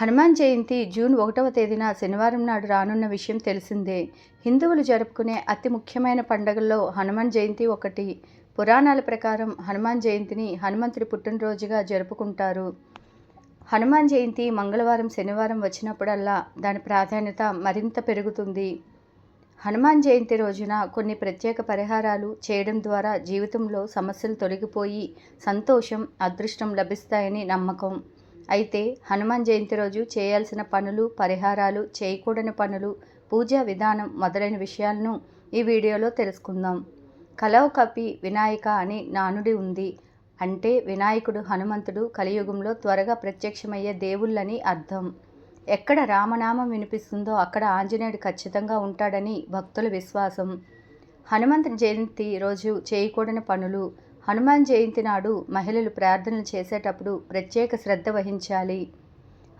Hanuman Jayanti June ఒకటవ తేదీన శనివారం నాడు రానున్న విషయం తెలిసిందే. హిందువులు జరుపుకునే అతి ముఖ్యమైన పండగల్లో హనుమాన్ జయంతి ఒకటి. పురాణాల ప్రకారం హనుమాన్ జయంతిని హనుమంతుడి పుట్టినరోజుగా జరుపుకుంటారు. హనుమాన్ జయంతి మంగళవారం శనివారం వచ్చినప్పుడల్లా దాని ప్రాధాన్యత మరింత పెరుగుతుంది. హనుమాన్ జయంతి రోజున కొన్ని ప్రత్యేక పరిహారాలు చేయడం ద్వారా జీవితంలో సమస్యలు తొలగిపోయి సంతోషం అదృష్టం లభిస్తాయని నమ్మకం. అయితే హనుమాన్ జయంతి రోజు చేయాల్సిన పనులు పరిహారాలు చేయకూడని పనులు పూజా విధానం మొదలైన విషయాలను ఈ వీడియోలో తెలుసుకుందాం. కలవ కపి వినాయక అని నానుడి ఉంది అంటే వినాయకుడు హనుమంతుడు కలియుగంలో త్వరగా ప్రత్యక్షమయ్యే దేవుళ్ళని అర్థం. ఎక్కడ రామనామం వినిపిస్తుందో అక్కడ ఆంజనేయుడు ఖచ్చితంగా ఉంటాడని భక్తుల విశ్వాసం. హనుమంతుని జయంతి రోజు చేయకూడని పనులు హనుమాన్ జయంతి నాడు మహిళలు ప్రార్థనలు చేసేటప్పుడు ప్రత్యేక శ్రద్ధ వహించాలి.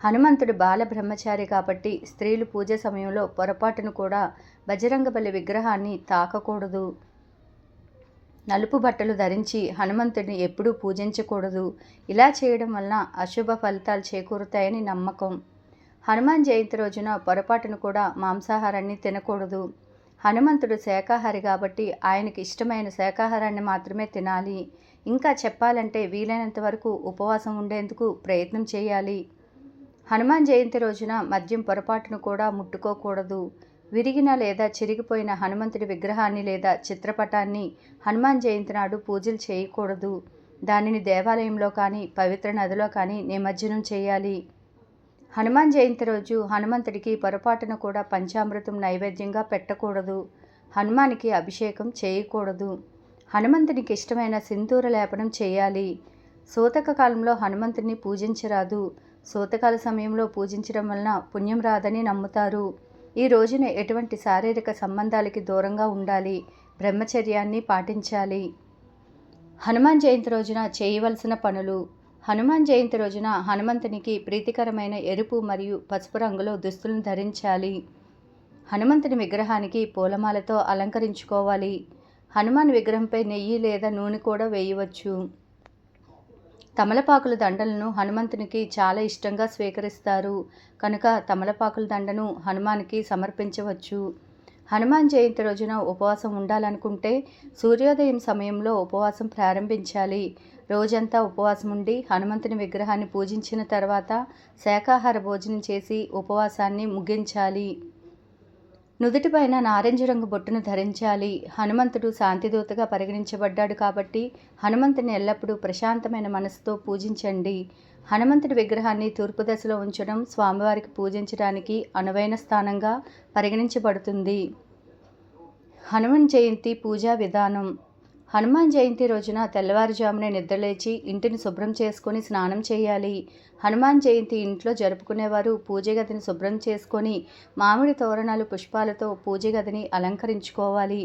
హనుమంతుడు బాల బ్రహ్మచారి కాబట్టి స్త్రీలు పూజ సమయంలో పొరపాటును కూడా బజరంగబలి విగ్రహాన్ని తాకకూడదు. నలుపు బట్టలు ధరించి హనుమంతుడిని ఎప్పుడూ పూజించకూడదు. ఇలా చేయడం వలన అశుభ ఫలితాలు చేకూరుతాయని నమ్మకం. హనుమాన్ జయంతి రోజున పొరపాటును కూడా మాంసాహారాన్ని తినకూడదు. హనుమంతుడు శాకాహారి కాబట్టి ఆయనకి ఇష్టమైన శాకాహారాన్ని మాత్రమే తినాలి. ఇంకా చెప్పాలంటే వీలైనంత వరకు ఉపవాసం ఉండేందుకు ప్రయత్నం చేయాలి. హనుమాన్ జయంతి రోజున మద్యం పొరపాటును కూడా ముట్టుకోకూడదు. విరిగిన లేదా చిరిగిపోయిన హనుమంతుడి విగ్రహాన్ని లేదా చిత్రపటాన్ని హనుమాన్ జయంతి నాడు పూజలు చేయకూడదు. దానిని దేవాలయంలో కానీ పవిత్ర నదిలో కానీ నిమజ్జనం చేయాలి. హనుమాన్ జయంతి రోజు హనుమంతుడికి పొరపాటున కూడా పంచామృతం నైవేద్యంగా పెట్టకూడదు. హనుమానికి అభిషేకం చేయకూడదు. హనుమంతునికి ఇష్టమైన సింధూర లేపనం చేయాలి. సూతక కాలంలో హనుమంతుడిని పూజించరాదు. సూతకాల సమయంలో పూజించడం వలన పుణ్యం రాదని నమ్ముతారు. ఈ రోజున ఎటువంటి శారీరక సంబంధాలకి దూరంగా ఉండాలి. బ్రహ్మచర్యాన్ని పాటించాలి. హనుమాన్ జయంతి రోజున చేయవలసిన పనులు హనుమాన్ జయంతి రోజున హనుమంతునికి ప్రీతికరమైన ఎరుపు మరియు పసుపు రంగులో దుస్తులను ధరించాలి. హనుమంతుని విగ్రహానికి పూలమాలతో అలంకరించుకోవాలి. హనుమాన్ విగ్రహంపై నెయ్యి లేదా నూనె కూడా వేయవచ్చు. తమలపాకుల దండలను హనుమంతునికి చాలా ఇష్టంగా స్వీకరిస్తారు. కనుక తమలపాకుల దండను హనుమానికి సమర్పించవచ్చు. హనుమాన్ జయంతి రోజున ఉపవాసం ఉండాలనుకుంటే సూర్యోదయం సమయంలో ఉపవాసం ప్రారంభించాలి. రోజంతా ఉపవాసం ఉండి హనుమంతుని విగ్రహాన్ని పూజించిన తర్వాత శాకాహార భోజనం చేసి ఉపవాసాన్ని ముగించాలి. నుదుటిపైన నారింజ రంగు బొట్టును ధరించాలి. హనుమంతుడు శాంతిదూతగా పరిగణించబడ్డాడు కాబట్టి హనుమంతుని ఎల్లప్పుడూ ప్రశాంతమైన మనసుతో పూజించండి. హనుమంతుడి విగ్రహాన్ని తూర్పు దశలో ఉంచడం స్వామివారికి పూజించడానికి అనువైన స్థానంగా పరిగణించబడుతుంది. హనుమన్ జయంతి పూజా విధానం. హనుమాన్ జయంతి రోజున తెల్లవారుజామునే నిద్రలేచి ఇంటిని శుభ్రం చేసుకొని స్నానం చేయాలి. హనుమాన్ జయంతి ఇంట్లో జరుపుకునేవారు పూజ గదిని శుభ్రం చేసుకొని మామిడి తోరణాలు పుష్పాలతో పూజ గదిని అలంకరించుకోవాలి.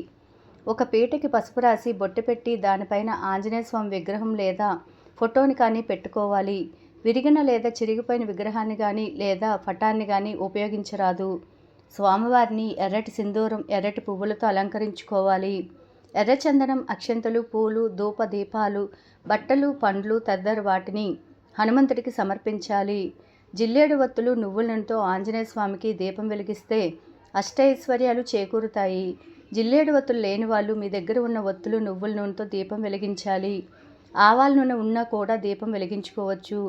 ఒక పీటకి పసుపు రాసి బొట్టు పెట్టి దానిపైన ఆంజనేయ స్వామి విగ్రహం లేదా ఫోటోని కానీ పెట్టుకోవాలి. విరిగిన లేదా చిరిగిపోయిన విగ్రహాన్ని కానీ లేదా పటాన్ని కానీ ఉపయోగించరాదు. స్వామివారిని ఎర్రటి సింధూరం ఎర్రటి పువ్వులతో అలంకరించుకోవాలి. ఎర్రచందనం అక్షంతలు పూలు ధూప దీపాలు బట్టలు పండ్లు తదితర వాటిని హనుమంతుడికి సమర్పించాలి. జిల్లేడు వత్తులు నువ్వుల నూనెతో ఆంజనేయ స్వామికి దీపం వెలిగిస్తే అష్టైశ్వర్యాలు చేకూరుతాయి. జిల్లేడు వత్తులు లేని వాళ్ళు మీ దగ్గర ఉన్న ఒత్తులు నువ్వుల నూనెతో దీపం వెలిగించాలి. ఆవాల నూనె ఉన్నా కూడా దీపం వెలిగించుకోవచ్చు.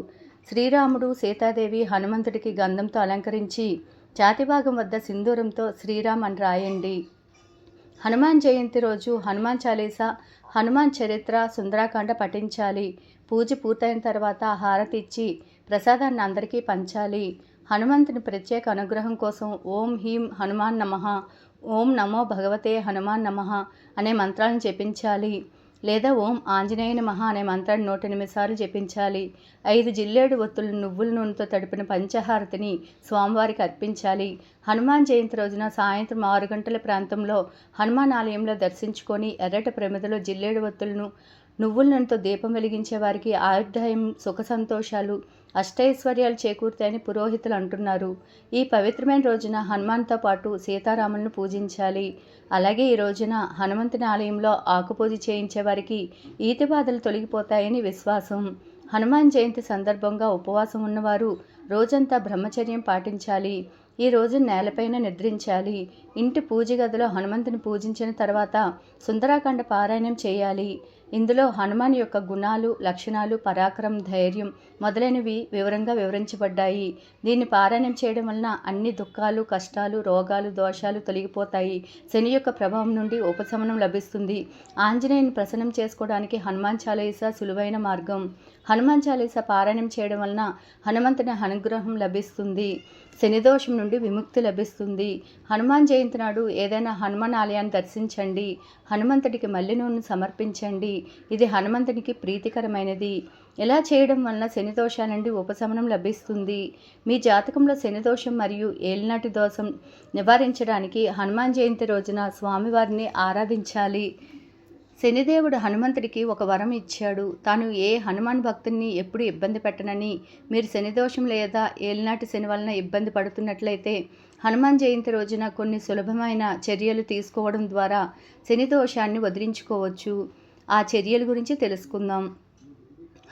శ్రీరాముడు సీతాదేవి హనుమంతుడికి గంధంతో అలంకరించి ఛాతిభాగం వద్ద సింధూరంతో శ్రీరామ్ అని రాయండి. హనుమాన్ జయంతి రోజు హనుమాన్ చాలీసా హనుమాన్ చరిత్ర సుందరాకాండ పఠించాలి. పూజ పూర్తయిన తర్వాత హారతి ఇచ్చి ప్రసాదాన్ని అందరికీ పంచాలి. హనుమంతుని ప్రత్యేక అనుగ్రహం కోసం ఓం హీం హనుమాన్ నమః ఓం నమో భగవతే హనుమాన్ నమః అనే మంత్రాలను జపించాలి. లేదా ఓం ఆంజనేయుని మహా అనే మంత్రాన్ని నూట ఎనిమిది సార్లు జపించాలి. ఐదు జిల్లేడు ఒత్తులు నువ్వుల నూనెతో తడిపిన పంచహారతిని స్వామివారికి అర్పించాలి. హనుమాన్ జయంతి రోజున సాయంత్రం ఆరు గంటల ప్రాంతంలో హనుమాన్ ఆలయంలో దర్శించుకొని ఎర్రటి ప్రమిదలో జిల్లేడు ఒత్తులను నువ్వుల నూనెతో దీపం వెలిగించే వారికి ఆయుర్దాయం సుఖ సంతోషాలు అష్టైశ్వర్యాలు చేకూరుతాయని పురోహితులు అంటున్నారు. ఈ పవిత్రమైన రోజున హనుమాన్తో పాటు సీతారాములను పూజించాలి. అలాగే ఈ రోజున హనుమంతుని ఆలయంలో ఆకుపూజ చేయించే వారికి ఈతి బాధలు తొలగిపోతాయని విశ్వాసం. హనుమాన్ జయంతి సందర్భంగా ఉపవాసం ఉన్నవారు రోజంతా బ్రహ్మచర్యం పాటించాలి. ఈ రోజు నేలపైన నిద్రించాలి. ఇంటి పూజ గదిలో హనుమంతుని పూజించిన తర్వాత సుందరాకాండ పారాయణం చేయాలి. ఇందులో హనుమాన్ యొక్క గుణాలు లక్షణాలు పరాక్రమం ధైర్యం మొదలైనవి వివరంగా వివరించబడ్డాయి. దీన్ని పారాయణం చేయడం వలన అన్ని దుఃఖాలు కష్టాలు రోగాలు దోషాలు తొలగిపోతాయి. శని యొక్క ప్రభావం నుండి ఉపశమనం లభిస్తుంది. ఆంజనేయుని ప్రసన్నం చేసుకోవడానికి హనుమాన్ చాలీసా సులువైన మార్గం. హనుమాన్ చాలీసా పారాయణం చేయడం వలన హనుమంతుని అనుగ్రహం లభిస్తుంది. శనిదోషం నుండి విముక్తి లభిస్తుంది. హనుమాన్ జయంతి నాడు ఏదైనా హనుమాన్ ఆలయాన్ని దర్శించండి. హనుమంతుడికి మల్లె నూనె సమర్పించండి. ఇది హనుమంతునికి ప్రీతికరమైనది. ఇలా చేయడం వలన శని నుండి ఉపశమనం లభిస్తుంది? మీ జాతకంలో శని దోషం మరియు ఏలినాటి దోషం నివారించడానికి హనుమాన్ జయంతి రోజున స్వామివారిని ఆరాధించాలి. శనిదేవుడు హనుమంతుడికి ఒక వరం ఇచ్చాడు. తాను ఏ హనుమాన్ భక్తుని ఎప్పుడు ఇబ్బంది పెట్టనని. మీరు శనిదోషం లేదా ఏలినాటి శని వలన ఇబ్బంది పడుతున్నట్లయితే హనుమాన్ జయంతి రోజున కొన్ని సులభమైన చర్యలు తీసుకోవడం ద్వారా శని దోషాన్ని వదిలించుకోవచ్చు. ఆ చర్యల గురించి తెలుసుకుందాం.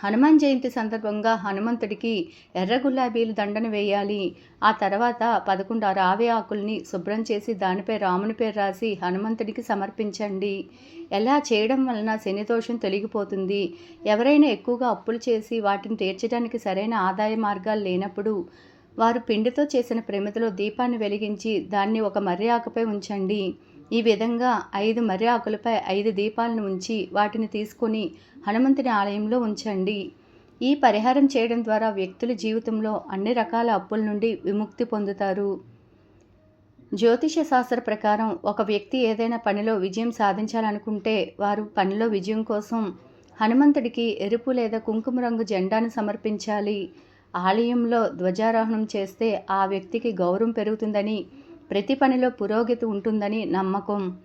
హనుమాన్ జయంతి సందర్భంగా హనుమంతుడికి ఎర్ర గులాబీలు దండను వేయాలి. ఆ తర్వాత పదకొండు రావి ఆకుల్ని శుభ్రం చేసి దానిపై రాముని పేరు రాసి హనుమంతుడికి సమర్పించండి. ఎలా చేయడం వలన శనిదోషం తొలగిపోతుంది? ఎవరైనా ఎక్కువగా అప్పులు చేసి వాటిని తీర్చడానికి సరైన ఆదాయ మార్గాలు లేనప్పుడు వారు పిండితో చేసిన ప్రమిదలో దీపాన్ని వెలిగించి దాన్ని ఒక మర్రి ఆకుపై ఉంచండి. ఈ విధంగా ఐదు మర్రి ఆకులపై ఐదు దీపాలను ఉంచి వాటిని తీసుకొని హనుమంతుని ఆలయంలో ఉంచండి. ఈ పరిహారం చేయడం ద్వారా వ్యక్తుల జీవితంలో అన్ని రకాల అప్పుల నుండి విముక్తి పొందుతారు. జ్యోతిష శాస్త్ర ప్రకారం ఒక వ్యక్తి ఏదైనా పనిలో విజయం సాధించాలనుకుంటే వారు పనిలో విజయం కోసం హనుమంతుడికి ఎరుపు లేదా కుంకుమ రంగు జెండాను సమర్పించాలి. ఆలయంలో ధ్వజారోహణం చేస్తే ఆ వ్యక్తికి గౌరవం పెరుగుతుందని ప్రతి పనిలో పురోగతి ఉంటుందని నమ్మకం.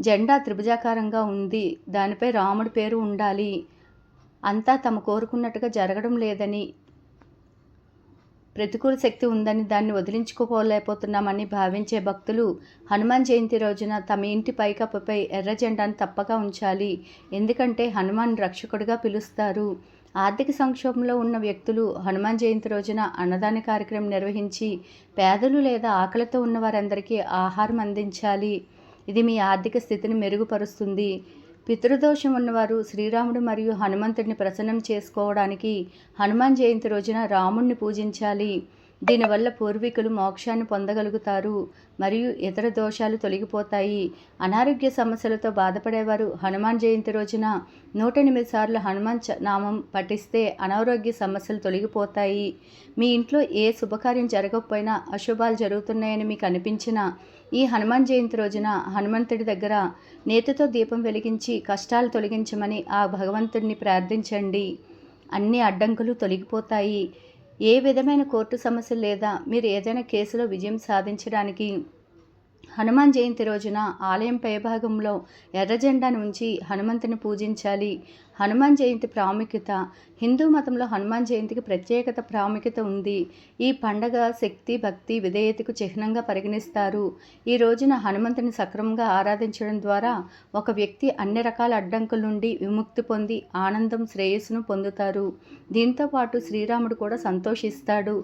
జెండా త్రిభుజాకారంగా ఉంది. దానిపై రాముడి పేరు ఉండాలి. అంతా తమ కోరుకున్నట్టుగా జరగడం లేదని ప్రతికూల శక్తి ఉందని దాన్ని వదిలించుకోలేకపోతున్నామని భావించే భక్తులు హనుమాన్ జయంతి రోజున తమ ఇంటి పైకప్పుపై ఎర్ర జెండాను తప్పగా ఉంచాలి. ఎందుకంటే హనుమాన్ రక్షకుడిగా పిలుస్తారు. ఆర్థిక సంక్షోభంలో ఉన్న వ్యక్తులు హనుమాన్ జయంతి రోజున అన్నదాన కార్యక్రమం నిర్వహించి పేదలు లేదా ఆకలితో ఉన్న వారందరికీ ఆహారం అందించాలి. ఇది మీ ఆర్థిక స్థితిని మెరుగుపరుస్తుంది. పితృదోషం ఉన్నవారు శ్రీరాముడు మరియు హనుమంతుడిని ప్రసన్నం చేసుకోవడానికి హనుమాన్ జయంతి రోజున రాముణ్ణి పూజించాలి. దీనివల్ల పూర్వీకులు మోక్షాన్ని పొందగలుగుతారు మరియు ఇతర దోషాలు తొలగిపోతాయి. అనారోగ్య సమస్యలతో బాధపడేవారు హనుమాన్ జయంతి రోజున నూట ఎనిమిది సార్లు హనుమాన్ నామం పఠిస్తే అనారోగ్య సమస్యలు తొలగిపోతాయి. మీ ఇంట్లో ఏ శుభకార్యం జరగకపోయినా అశుభాలు జరుగుతున్నాయని మీకు అనిపించినా ఈ హనుమాన్ జయంతి రోజున హనుమంతుడి దగ్గర నేతితో దీపం వెలిగించి కష్టాలు తొలగించమని ఆ భగవంతుడిని ప్రార్థించండి. అన్ని అడ్డంకులు తొలగిపోతాయి. ఏ విధమైన కోర్టు సమస్య లేదా మీరు ఏదైనా కేసులో విజయం సాధించడానికి హనుమాన్ జయంతి రోజున ఆలయం పైభాగంలో ఎర్రజెండాను ఉంచి హనుమంతుని పూజించాలి. హనుమాన్ జయంతి ప్రాముఖ్యత హిందూ మతంలో హనుమాన్ జయంతికి ప్రత్యేకత ప్రాముఖ్యత ఉంది. ఈ పండగ శక్తి భక్తి విధేయతకు చిహ్నంగా పరిగణిస్తారు. ఈ రోజున హనుమంతుని సక్రమంగా ఆరాధించడం ద్వారా ఒక వ్యక్తి అన్ని రకాల అడ్డంకుల నుండి విముక్తి పొంది ఆనందం శ్రేయస్సును పొందుతారు. దీంతో పాటు శ్రీరాముడు కూడా సంతోషిస్తాడు.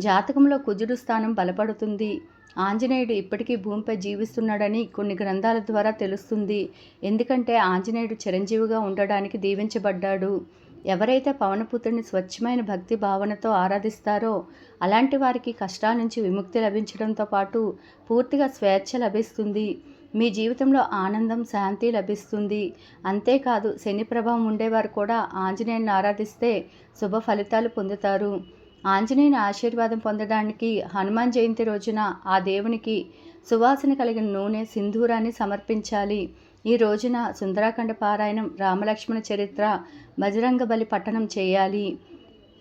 జాతకంలో కుజుడు స్థానం బలపడుతుంది. ఆంజనేయుడు ఇప్పటికీ భూమిపై జీవిస్తున్నాడని కొన్ని గ్రంథాల ద్వారా తెలుస్తుంది. ఎందుకంటే ఆంజనేయుడు చిరంజీవిగా ఉండడానికి దీవించబడ్డాడు. ఎవరైతే పవనపుత్రుని స్వచ్ఛమైన భక్తి భావనతో ఆరాధిస్తారో అలాంటి వారికి కష్టాల నుంచి విముక్తి లభించడంతో పాటు పూర్తిగా స్వేచ్ఛ లభిస్తుంది. మీ జీవితంలో ఆనందం శాంతి లభిస్తుంది. అంతేకాదు శని ప్రభావం ఉండేవారు కూడా ఆంజనేయుని ఆరాధిస్తే శుభ ఫలితాలు పొందుతారు. ఆంజనేయుని ఆశీర్వాదం పొందడానికి హనుమాన్ జయంతి రోజున ఆ దేవునికి సువాసన కలిగిన నూనె సింధూరాన్ని సమర్పించాలి. ఈ రోజున సుందరాఖండ పారాయణం రామలక్ష్మణ చరిత్ర బజరంగ బలి పట్టణం చేయాలి.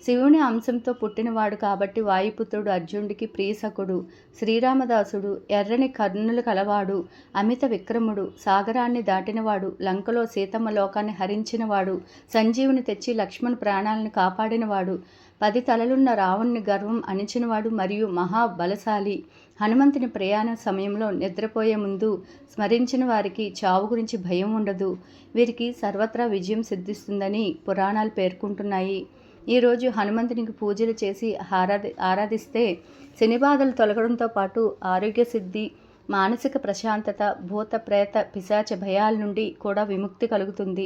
శివుని అంశంతో పుట్టినవాడు కాబట్టి వాయుపుత్రుడు అర్జునుడికి ప్రియసకుడు శ్రీరామదాసుడు ఎర్రని కర్ణులు కలవాడు అమిత విక్రముడు సాగరాన్ని దాటినవాడు లంకలో సీతమ్మ లోకాన్ని హరించినవాడు సంజీవుని తెచ్చి లక్ష్మణ్ ప్రాణాలను కాపాడినవాడు పది తలలున్న రావణ్ణి గర్వం అణిచినవాడు మరియు మహాబలశాలి. హనుమంతుని ప్రయాణ సమయంలో నిద్రపోయే ముందు స్మరించిన వారికి చావు గురించి భయం ఉండదు. వీరికి సర్వత్రా విజయం సిద్ధిస్తుందని పురాణాలు పేర్కొంటున్నాయి. ఈరోజు హనుమంతునికి పూజలు చేసి ఆరాధి ఆరాధిస్తే శని బాధలు తొలగడంతో పాటు ఆరోగ్య సిద్ధి మానసిక ప్రశాంతత భూత ప్రేత పిశాచ భయాల నుండి కూడా విముక్తి కలుగుతుంది.